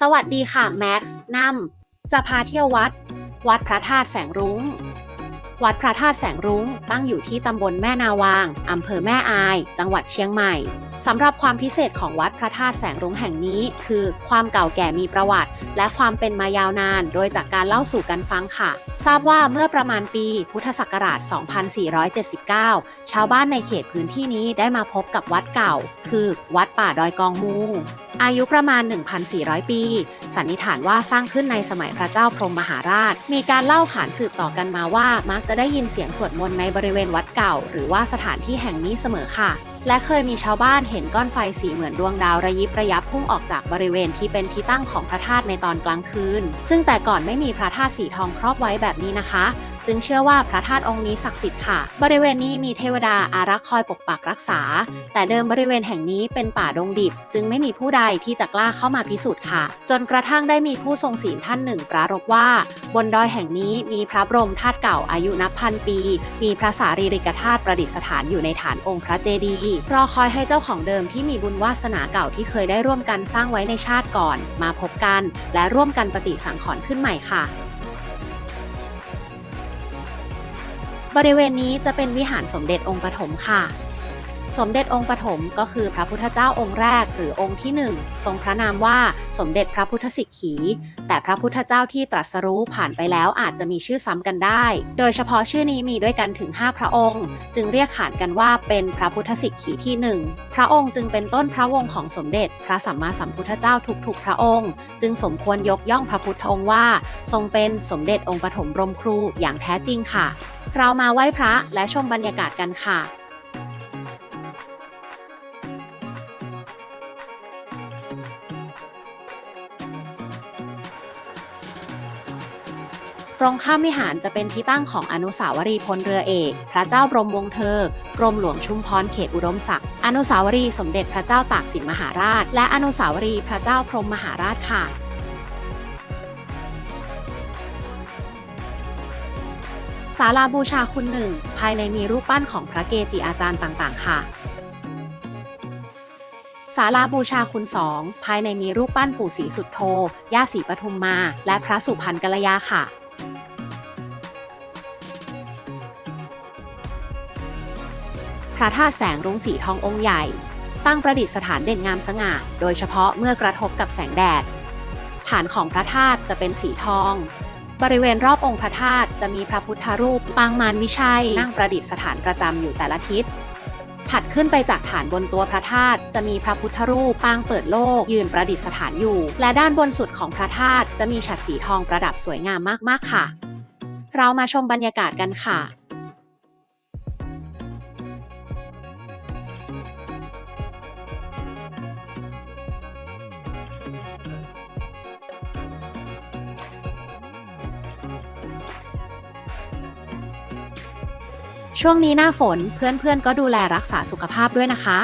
สวัสดีค่ะ แม็กซ์นัมจะพาเที่ยววัด วัดพระธาตุแสงรุง้ง วัดพระธาตุแสงรุ้งตั้งอยู่ที่ตำบลแม่นาวางอำเภอแม่อาย จังหวัดเชียงใหม่สำหรับความพิเศษของวัดพระธาตุแสงรุ้งแห่งนี้ คือความเก่าแก่มีประวัติ และความเป็นมายาวนาน โดยจากการเล่าสู่กันฟังค่ะ ทราบว่าเมื่อประมาณปีพุทธศักราช 2479 ชาวบ้านในเขตพื้นที่นี้ได้มาพบกับวัดเก่า คือวัดป่าดอยกองมูง อายุประมาณ 1,400 ปี สันนิษฐานว่าสร้างขึ้นในสมัยพระเจ้าพรหมมหาราช มีการเล่าขานสืบต่อกันมาว่า มักจะได้ยินเสียงสวดมนต์ในบริเวณวัดเก่า หรือว่าสถานที่แห่งนี้เสมอค่ะ และเคยมีชาวบ้านเห็นก้อนไฟสีเหมือนดวงดาวระยิบระยับพุ่งออกจากบริเวณที่เป็นที่ตั้งของพระธาตุในตอนกลางคืน ซึ่งแต่ก่อนไม่มีพระธาตุสีทองครอบไว้แบบนี้นะคะ จึงเชื่อว่าพระธาตุองค์นี้ศักดิ์สิทธิ์ค่ะ บริเวณนี้มีเทวดาอารักษ์คอยปกปักรักษา แต่เดิมบริเวณแห่งนี้เป็นป่าดงดิบ จึงไม่มีผู้ใดที่จะกล้าเข้ามาพิสูจน์ค่ะ จนกระทั่งได้มีผู้ทรงศีลท่านหนึ่งปรารภว่า บนดอยแห่งนี้มีพระบรมธาตุเก่าอายุนับพันปี มีพระสารีริกธาตุประดิษฐานอยู่ในฐานองค์พระเจดีย์รอคอยให้เจ้าของเดิมที่มีบุญวาสนาเก่าที่เคยได้ร่วมกันสร้างไว้ในชาติก่อน มาพบกัน และร่วมกันปฏิสังขรณ์ขึ้นใหม่ค่ะ บริเวณนี้จะเป็นวิหารสมเด็จองค์ปฐมค่ะ สมเด็จองค์ปฐมก็คือพระพุทธเจ้าองค์แรกหรือองค์ที่หนึ่งทรงพระนามว่าสมเด็จพระพุทธสิกขี แต่พระพุทธเจ้าที่ตรัสรู้ผ่านไปแล้วอาจจะมีชื่อซ้ำกันได้ โดยเฉพาะชื่อนี้มีด้วยกันถึง 5 พระองค์ จึงเรียกขานกันว่าเป็นพระพุทธสิกขีที่หนึ่งพระองค์จึงเป็นต้นพระวงศ์ของสมเด็จ พระสัมมาสัมพุทธเจ้าทุกๆ พระองค์ จึงสมควรยกย่องพระพุทธองค์ว่า ทรงเป็นสมเด็จองค์ปฐมบรมครูอย่างแท้จริงค่ะ เรามาไหว้พระและชมบรรยากาศกันค่ะ ตรงข้ามวิหารจะเป็นที่ตั้งของอนุสาวรีย์พลเรือเอก พระเจ้าบรมวงศ์เธอกรมหลวงชุมพรเขตอุดมศักดิ์อนุสาวรีย์สมเด็จพระเจ้าตากสินมหาราช และอนุสาวรีย์พระเจ้าพรหมมหาราชค่ะศาลาบูชาคุณหนึ่ง ภายในมีรูปปั้นของพระเกจิอาจารย์ต่างๆ ค่ะศาลาบูชาคุณสอง ภายในมีรูปปั้นปู่ศรีสุดโทย่าศรีปทุมมา และพระสุพรรณกัลยาค่ะ พระธาตุแสงรุ้งสีทององค์ใหญ่ ตั้งประดิษฐานเด่นงามสง่า โดยเฉพาะเมื่อกระทบกับแสงแดด ฐานของพระธาตุจะเป็นสีทอง บริเวณรอบองค์พระธาตุจะมีพระพุทธรูปปางมารวิชัย นั่งประดิษฐานประจำอยู่แต่ละทิศถัดขึ้นไปจากฐานบนตัวพระธาตุจะมีพระพุทธรูปปางเปิดโลก ยืนประดิษฐานอยู่ และด้านบนสุดของพระธาตุจะมีฉัตรสีทองประดับสวยงามมากๆค่ะ เรามาชมบรรยากาศกันค่ะ ช่วงนี้หน้าฝนเพื่อนๆก็ดูแลรักษาสุขภาพด้วยนะคะ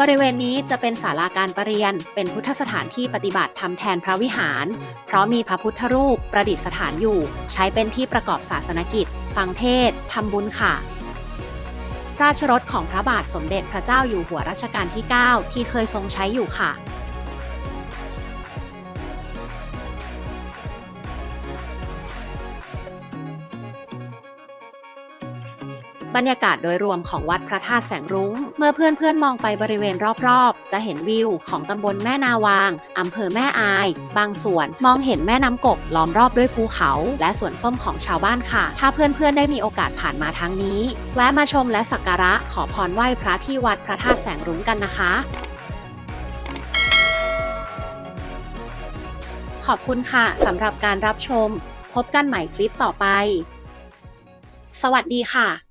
บริเวณนี้จะเป็นศาลาการประเรียน เป็นพุทธสถานที่ปฏิบัติทำแทนพระวิหาร เพราะมีพระพุทธรูปประดิษฐานอยู่ ใช้เป็นที่ประกอบศาสนกิจ ฟังเทศทำบุญค่ะ ราชรถของพระบาทสมเด็จพระเจ้าอยู่หัวรัชกาลที่ 9 ที่เคยทรงใช้อยู่ค่ะ บรรยากาศโดยรวมของวัดพระธาตุแสงรุง้ง เมื่อเพื่อนๆมองไปบริเวณรอบๆ จะเห็นวิวของตำบลแม่นาวางอำเภอแม่อาย บางส่วนมองเห็นแม่น้ำกกล้อมรอบด้วยภูเขา และสวนส้มของชาวบ้านค่ะ ถ้าเพื่อนๆได้มีโอกาสผ่านมาทางนี้ แวะมาชมและสักการะขอพรไหว้พระที่วัดพระธาตุแสงรุ้งกันนะคะขอบคุณค่ะสำหรับการรับชม พบกันใหม่คลิปต่อไป สวัสดีค่ะ